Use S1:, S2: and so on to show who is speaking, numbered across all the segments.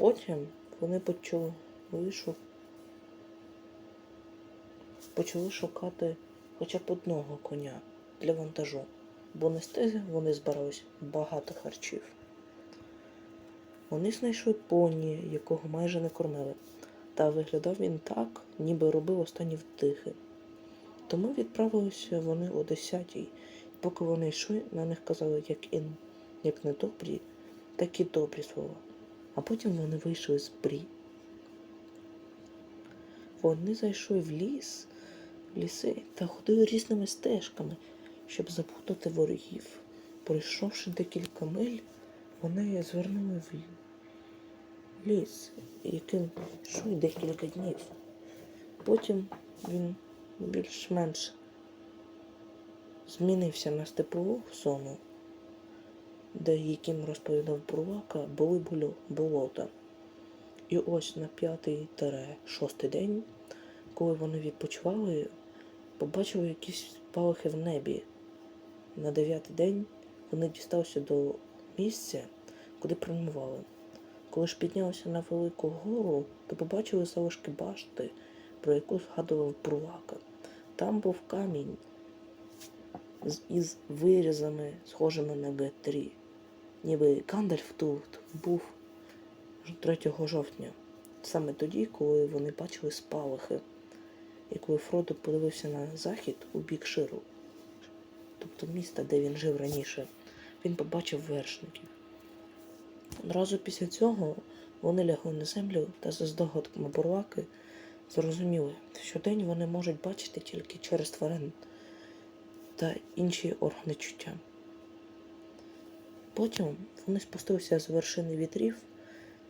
S1: Потім вони почали шу- почали шукати хоча б одного коня для вантажу, бо на стезі вони збирались багато харчів. Вони знайшли поні, якого майже не кормили, та виглядав він так, ніби робив останні вдихи. Тому відправилися вони о десятій, поки вони йшли, на них казали як і як не добрі, так і добрі слова. А потім вони вийшли з брі. Вони зайшли в ліс, в ліси та ходили різними стежками, щоб запутати ворогів. Пройшовши декілька миль, вони звернули в ліс, яким йшли декілька днів. Потім він більш-менш змінився на степову зону, де яким розповідав Бурлака, були болю- болота. І ось на п'ятий шостий день, коли вони відпочивали, побачили якісь спалахи в небі. На дев'ятий день вони дісталися до місця, куди прямували. Коли ж піднялися на велику гору, то побачили залишки башти, про яку згадував Бурлака. Там був камінь із вирізами, схожими на Г3. Ніби Гандальф тут був 3 жовтня, саме тоді, коли вони бачили спалахи, і коли Фродо подивився на захід у бік Ширу, тобто міста, де він жив раніше, він побачив вершників. Одразу після цього вони лягли на землю та за здогадками бурлаки зрозуміли, що день вони можуть бачити тільки через тварин та інші органи чуття. Потім вони спустилися з вершини вітрів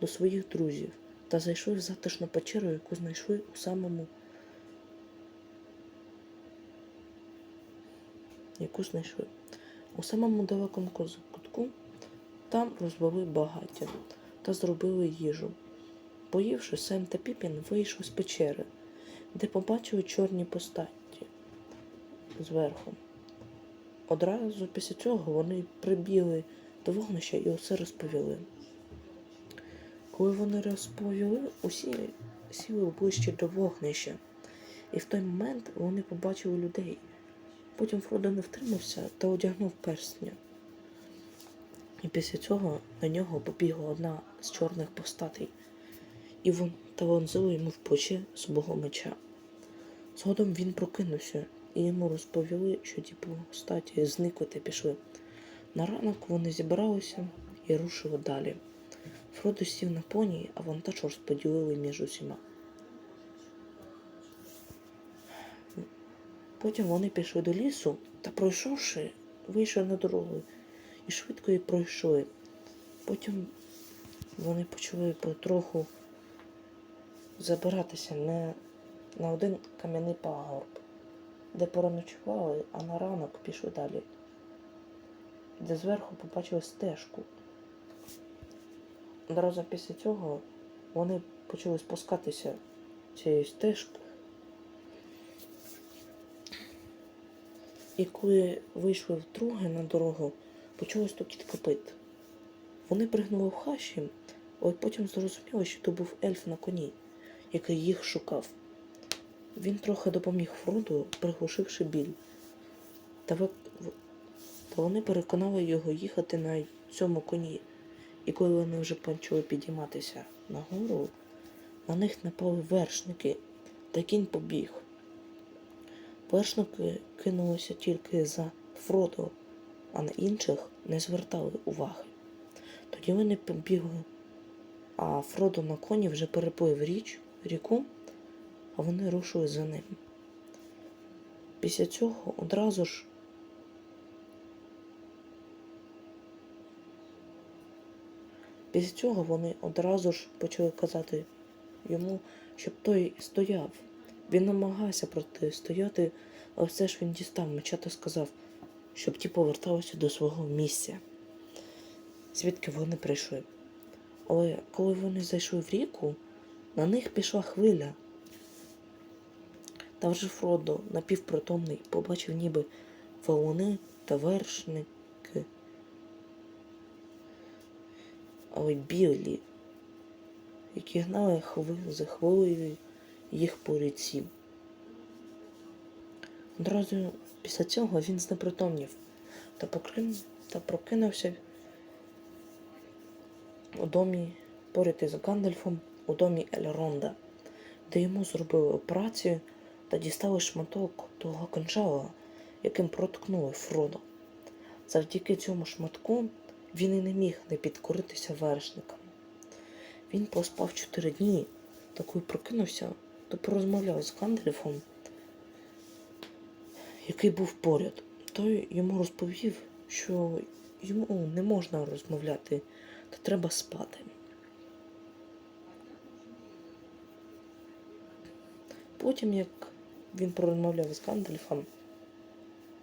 S1: до своїх друзів та зайшли в затишну печеру, яку знайшли у самому яку знайшли. У самому далекому кутку там розвели багаття та зробили їжу. Поївши, Сем та Піпін вийшли з печери, де побачили чорні постаті зверху. Одразу після цього вони прибігли до вогнища і усе розповіли. Коли вони розповіли, усі сіли ближче до вогнища, і в той момент вони побачили людей. Потім Фродо не втримався та одягнув перстня. І після цього на нього побігла одна з чорних постатей, і вон та вонзила йому в плече свого меча. Згодом він прокинувся, і йому розповіли, що ті постаті зникли та пішли. На ранок вони зібралися і рушили далі. Фродо сів на поні, а вантаж розподілили між усіма. Потім вони пішли до лісу та, пройшовши, вийшли на дорогу і швидко її пройшли. Потім вони почали потроху забиратися не на один кам'яний пагорб, де переночували, а на ранок пішли далі, де зверху побачили стежку. Одразу після цього вони почали спускатися цією стежкою. І коли вийшли вдруге на дорогу, почали стукіт копит. Вони пригнули в хащі, але потім зрозуміли, що то був ельф на коні, який їх шукав. Він трохи допоміг Фроду, приглушивши біль. Та. Та вони переконали його їхати на цьому коні. І коли вони вже почали підійматися нагору, на них напали вершники, та кінь побіг. Вершники кинулися тільки за Фродо, а на інших не звертали уваги. Тоді вони побігли, а Фродо на коні вже переплив річ, ріку, а вони рушили за ним. Після цього одразу ж Після цього вони одразу ж почали казати йому, щоб той стояв. Він намагався протистояти, але все ж він дістав меча та сказав, щоб ті поверталися до свого місця, звідки вони прийшли. Але коли вони зайшли в ріку, на них пішла хвиля. Та вже Фродо, напівпритомний, побачив ніби валуни та вершники, але білі, які гнали хвили за хвилею їх по ріці. Одразу після цього він знепритомнів та, покрин... та прокинувся у домі поряд із Гандальфом у домі Ельронда, де йому зробили операцію та дістали шматок того кинжала, яким проткнули Фродо. Завдяки цьому шматку він і не міг не підкоритися вершникам. Він поспав чотири дні, та коли прокинувся, то порозмовляв з Гандальфом, який був поряд. Той йому розповів, що йому не можна розмовляти, та треба спати. Потім, як він порозмовляв з Гандальфом,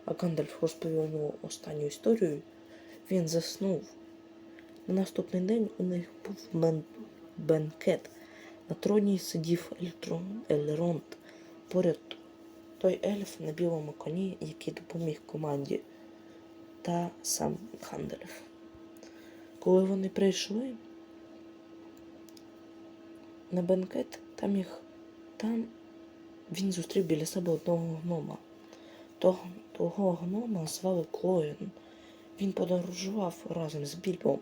S1: а Гандальф розповів йому останню історію, він заснув. На наступний день у них був бен... бенкет. На троні сидів Ельтрон... Ельронд. Поряд той ельф на білому коні, який допоміг команді, та сам Гандальф. Коли вони прийшли на бенкет, там їх там він зустрів біля себе одного гнома. Того, того гнома звали Клоєн. Він подорожував разом з Більбом.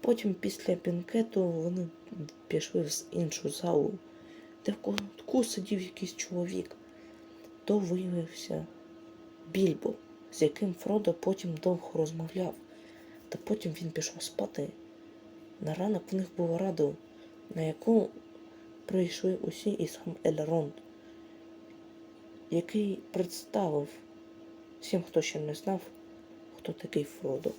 S1: Потім після бенкету вони пішли в іншу залу, де в кутку сидів якийсь чоловік. То виявився Більбо, з яким Фродо потім довго розмовляв, та потім він пішов спати. На ранок в них була рада, на яку прийшли усі і сам Ельронд, який представив всім, хто ще не знав, хто такий Фродо.